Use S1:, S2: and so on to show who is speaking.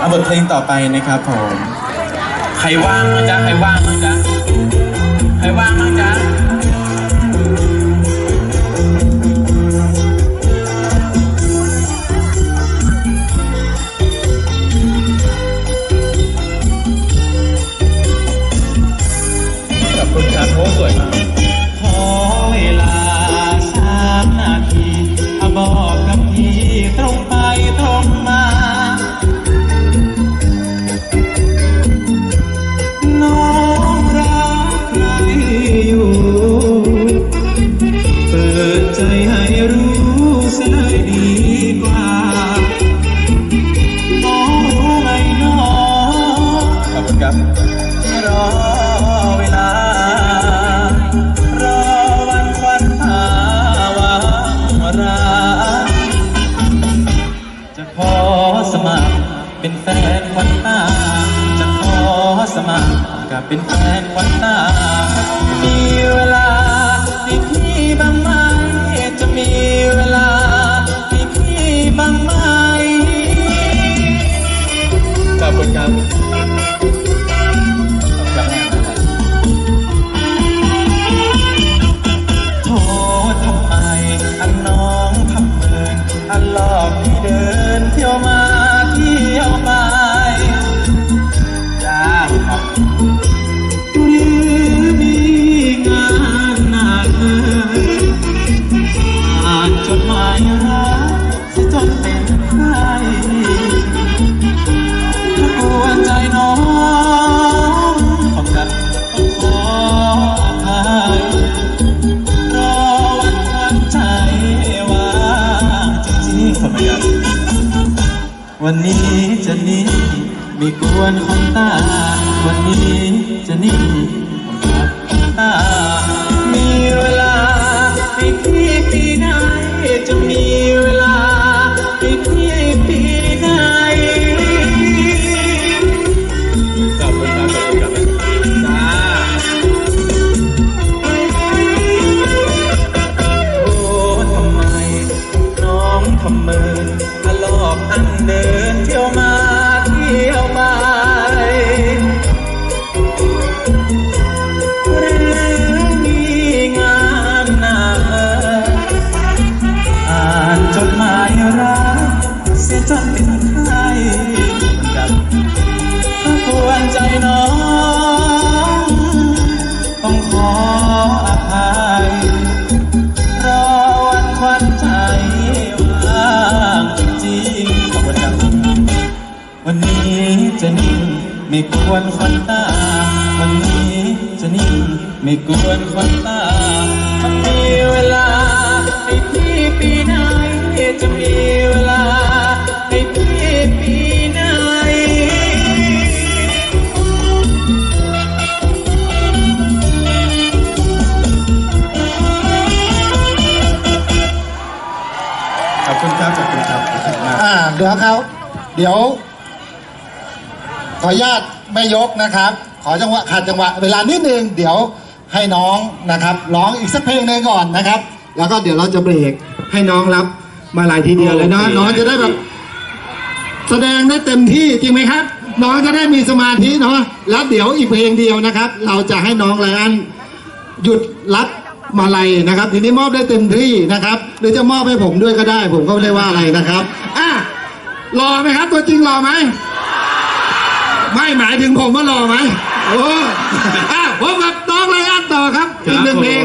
S1: เอาบทเพลงต่อไปนะครับผม
S2: ใครว่างมั้งจ๊ะ ใครว่างมั้งจ๊ะ ใครว่างมั้งจ๊ะ
S1: รอ
S2: เวลา รอวัน
S1: ค
S2: วันตาวางรา จะขอสมัครเป็นแฟนควันตา จะขอสมัครกับเป็นแฟนควันตา มีเวลาให้พี่บ้างไหมจะมีเวลาให้พี่บ้างไหม
S1: ขอบคุณครับ
S2: สิจนเป็นไข้ถ้ากวนใจน้องขอบคุณต้องขออภัยรอวันที่ใจว่างจริงๆวันนี้จะนิ่งไม่กวนคนตา วันนี้จะนิ่งคนตา มินทะลอกอันเดินเที่ยวมาเที่ยวไปหรือมีงานหนักอ่านจดหมายรักเสียจนเป็นไข้กับถ้ากวนใจน้อง ต้องขออภัย วันนี้จะนิ่งไม่กวนคนตา วันนี้จะนิ่งไม่กวนคนตา เดี๋
S3: ยวครับเดี๋ยว ขออนุญาตไม่ยกนะครับ ขอจังหวะขัดจังหวะเวลานิดนึงเดี๋ยวให้น้องนะครับร้องอีกสักเพลงหนึ่งก่อนนะครับ แล้วก็เดี๋ยวเราจะเบรกให้น้องรับมาหลายทีเดียวเลยนะ
S1: โอเค
S3: น้องจะได้แบบแสดงได้เต็มที่จริงไหมครับ น้องจะได้มีสมาธิเนาะแล้วเดี๋ยวอีกเพลงเดียวนะครับ เราจะให้น้องไลอันหยุดรับมาลัยนะครับ ทีนี้มอบได้เต็มที่นะครับ หรือจะมอบให้ผมด้วยก็ได้ ผมก็ไม่ได้ว่าอะไรนะครับอะ หล่อไหมครับ ตัวจริงหล่อไหม ไม่หมายถึงผมว่าหล่อไหม โอ้ผมาบกับต้องไยอันต่อครับ อีกหนึ่งเพลง